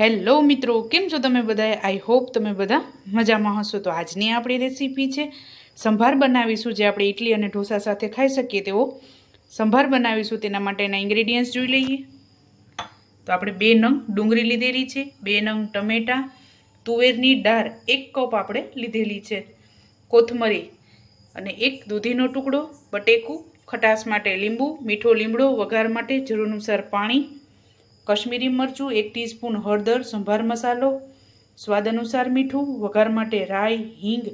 Hello મિત્રો, કેમ છો તમે બધાએ? આઈ હોપ તમે બધા મજામાં હશો. તો આજની આપણી રેસીપી છે સંભાર બનાવીશું, જે આપણે ઇડલી અને ઢોસા સાથે ખાઈ શકીએ તેવો સંભાર બનાવીશું. તેના માટેના ઇન્ગ્રેડિયન્ટ્સ જોઈ લઈએ. તો આપણે બે નંગ ડુંગળી લીધેલી છે, બે નંગ ટમેટાં, તુવેરની દાળ એક કપ આપણે લીધેલી છે કોથમરી અને એક દૂધીનો ટુકડો, બટેકું, ખટાશ માટે લીંબુ, મીઠો લીમડો, વઘાર માટે જરૂર અનુસાર પાણી કશ્મીરી મરચું, એક ટીસ્પૂન હળદર, સંભાર મસાલો, સ્વાદ અનુસાર મીઠું, વઘાર માટે રાઈ, હિંગ,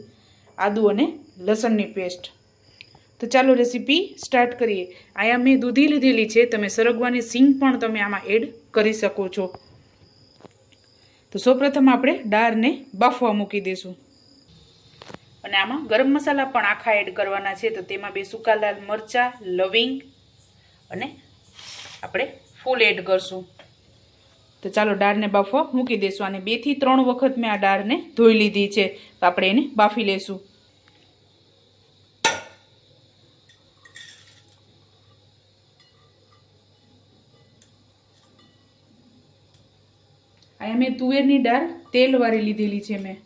આદુ અને લસણની પેસ્ટ. તો ચાલો રેસીપી સ્ટાર્ટ કરીએ. આયા મેં દૂધી લીધેલી છે, તમે સરગવાની સિંગ પણ તમે આમાં એડ કરી શકો છો. તો સૌપ્રથમ આપણે દાળને બાફવા મૂકી દઈશું. અને આમાં ગરમ મસાલા પણ આખા એડ કરવાના છે, તો તેમાં બે સૂકા લાલ મરચાં, લવિંગ અને આપણે ફૂલ એડ કરશું. તો ચાલો દાળને બાફવા મૂકી દઈશું અને બેથી ત્રણ વખત મેં આ દાળને ધોઈ લીધી છે. તો આપણે એને બાફી લઈશું અહીંયા મેં તુવેરની દાળ તેલવાળી લીધેલી છે મેં.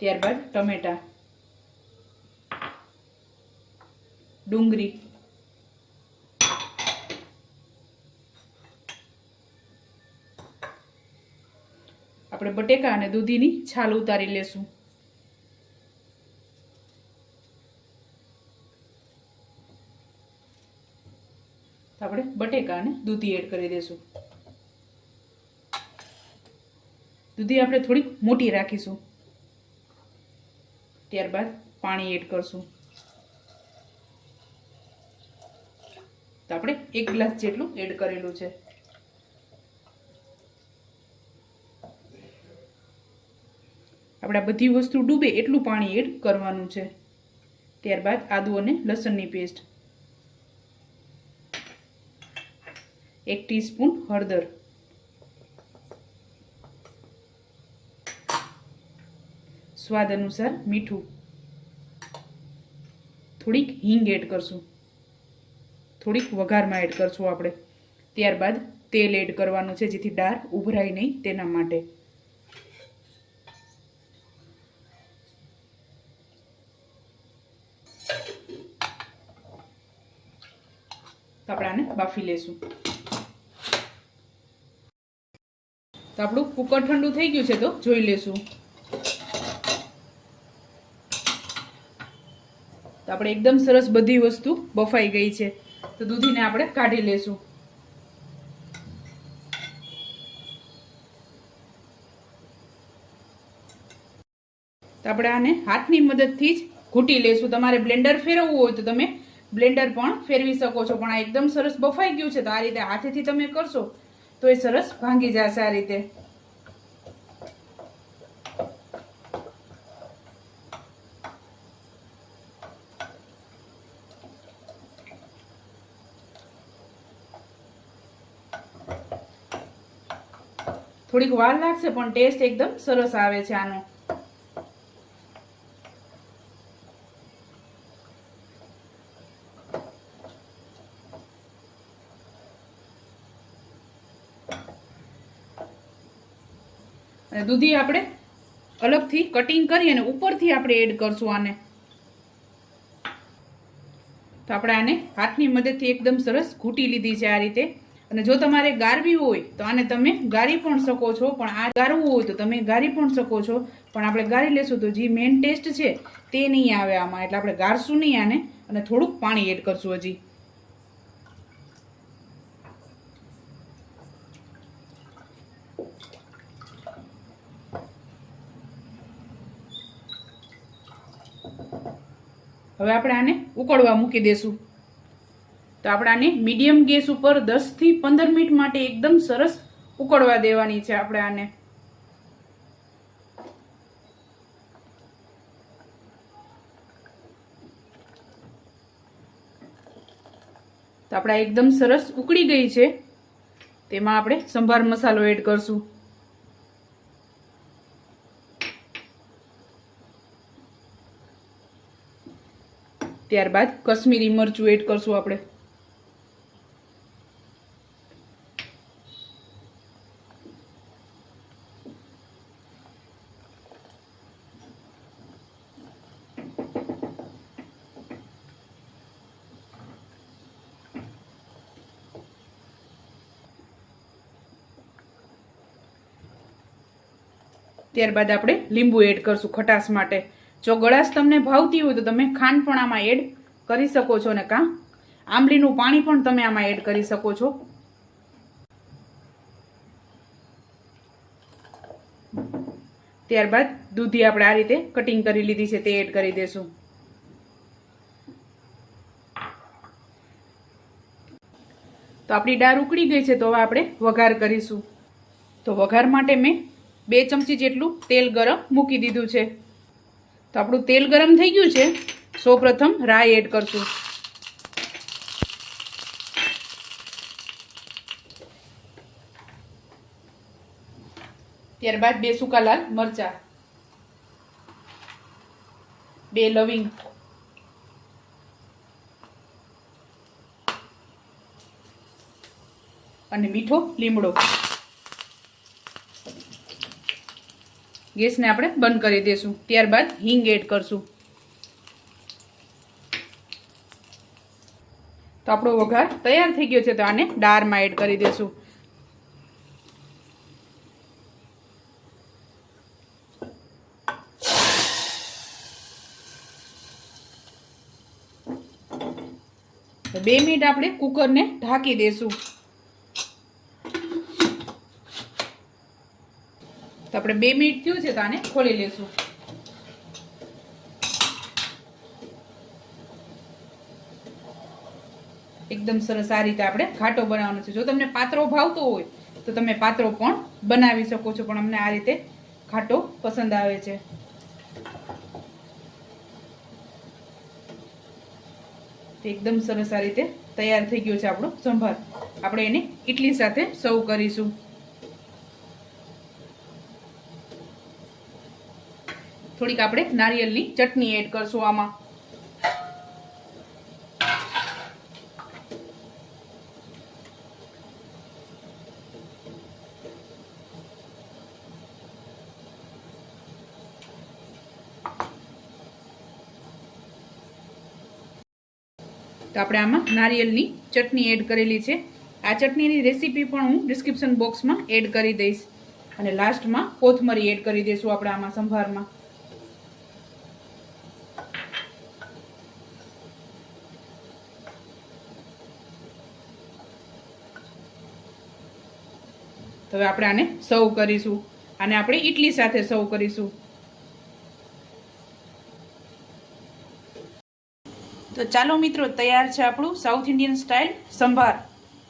ત્યારબાદ ટમેટા. ડુંગળી. આપણે બટેકા અને દૂધીની છાલ ઉતારી લેશું. આપણે બટેકા અને દૂધી એડ કરી દઈશું દૂધી આપણે થોડીક મોટી રાખીશું. ત્યારબાદ પાણી એડ કરશું. તો આપણે એક ગ્લાસ જેટલું એડ કરેલું છે. આપણે બધી વસ્તુ ડૂબે એટલું પાણી એડ કરવાનું છે. ત્યારબાદ આદુ અને લસણની પેસ્ટ એક ટીસ્પૂન હળદર. સ્વાદ અનુસાર મીઠું. થોડીક હિંગ એડ કરશું. થોડીક વઘારમાં એડ કરશું આપણે. ત્યારબાદ તેલ એડ કરવાનું છે, જેથી દાળ ઉભરાય નહીં તેના માટે. તો બાફી લેશું. તો આપણું કુકર ઠંડુ થઈ ગયું છે તો જોઈ લેશું. તો આપણે એકદમ સરસ બધી વસ્તુ બફાઈ ગઈ છે. તો દૂધીને આપણે કાઢી લેશું. તો આપણે આને હાથની મદદથી જ ઘૂંટી લેશું. તમારે બ્લેન્ડર ફેરવવું હોય તો તમે બ્લેન્ડર પણ ફેરવી શકો છો. પણ આ એકદમ સરસ બફાઈ ગયું છે, તો આ રીતે હાથેથી તમે કરશો તો એ સરસ ભાંગી જશે આ રીતે. થોડીક વાર લાગશે, પણ ટેસ્ટ એકદમ સરસ આવે છે આનો. અને દૂધી આપણે અલગથી કટિંગ કરી અને ઉપરથી આપણે એડ કરશું આને. તો આપણે આને હાથની મદદથી એકદમ સરસ ઘૂંટી લીધી છે આ રીતે. અને જો તમારે ગારવી હોય તો આને તમે ગારી પણ શકો છો, પણ આ ગારવું હોય તો તમે ગારી પણ શકો છો. પણ આપણે ગારી લેશું તો જે મેઇન ટેસ્ટ છે તે નહીં આવે આમાં, એટલે આપણે ગારશું નહીં આને અને થોડુંક પાણી એડ કરશું હજી. હવે આપણે આને ઉકળવા મૂકી દેશું. તો આપણે આને મીડિયમ ગેસ ઉપર દસથી પંદર મિનિટ માટે એકદમ સરસ ઉકળવા દેવાની છે આપણે આને. તો આપણે એકદમ સરસ ઉકળી ગઈ છે. તેમાં આપણે સંભાર મસાલો એડ કરશું. ત્યારબાદ કશ્મીરી મરચું એડ કરશું આપણે. ત્યારબાદ આપણે લીંબુ એડ કરશું ખટાશ માટે. જો ગળાશ તમને ભાવતી હોય તો તમે ખાંડ પણ આમાં એડ કરી શકો છો ને કાં? આંબલીનું પાણી પણ તમે આમાં એડ કરી શકો છો. ત્યારબાદ દૂધી આપણે આ રીતે કટિંગ કરી લીધી છે તે એડ કરી દેશું. તો આપણી દાળ ઉકળી ગઈ છે તો હવે આપણે વઘાર કરીશું. તો વઘાર માટે મેં બે ચમચી જેટલું તેલ ગરમ મૂકી દીધું છે. તો આપણું તેલ ગરમ થઈ ગયું છે. સૌપ્રથમ રાઈ એડ કરશું. ત્યારબાદ બે સૂકા લાલ મરચા. બે લવિંગ. અને મીઠો લીમડો. ગેસને આપણે બંધ કરી દઈશું ત્યારબાદ હિંગ એડ કરશું. તો આપણો વઘાર તૈયાર થઈ ગયો છે, તો આને દાળમાં એડ કરી દઈશું બે મિનિટ આપણે કુકરને ઢાંકી દઈશું તો આપણે બે મિનિટ થયું છે તો આને ખોલી લેશું. એકદમ સરસ આ રીતે આપણે ઘાટો બનાવવાનો છે. જો તમને પાત્રો ભાવતો હોય, તો તમે પાત્રો પણ બનાવી શકો છો. પણ અમને આ રીતે ઘાટો પસંદ આવે છે. એકદમ સરસ આ રીતે તૈયાર થઈ ગયો છે આપણો સંભાર. આપણે એને ઇડલી સાથે સર્વ કરીશું. થોડીક આપણે નારિયેળની ચટણી એડ કરશું આમાં. તો આપણે આમાં નારિયેળની ચટણી એડ કરેલી છે. આ ચટણીની રેસીપી પણ હું ડિસ્ક્રિપ્શન બોક્સમાં એડ કરી દઈશ. અને લાસ્ટમાં કોથમરી એડ કરી દઈશું આપણે આમાં સંભારમાં. તો હવે આપણે આને સર્વ કરીશું. આને આપણે ઇડલી સાથે સર્વ કરીશું. તો ચાલો મિત્રો, તૈયાર છે આપણું સાઉથ ઇન્ડિયન સ્ટાઇલ સંભાર.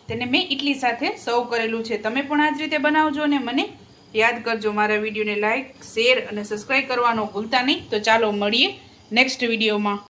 તેને મેં ઇડલી સાથે સર્વ કરેલું છે. તમે પણ આ જ રીતે બનાવજો અને મને યાદ કરજો. મારા વિડીયોને લાઇક શેર અને સબસ્ક્રાઈબ કરવાનો ભૂલતા નહીં. તો ચાલો મળીએ નેક્સ્ટ વિડીયોમાં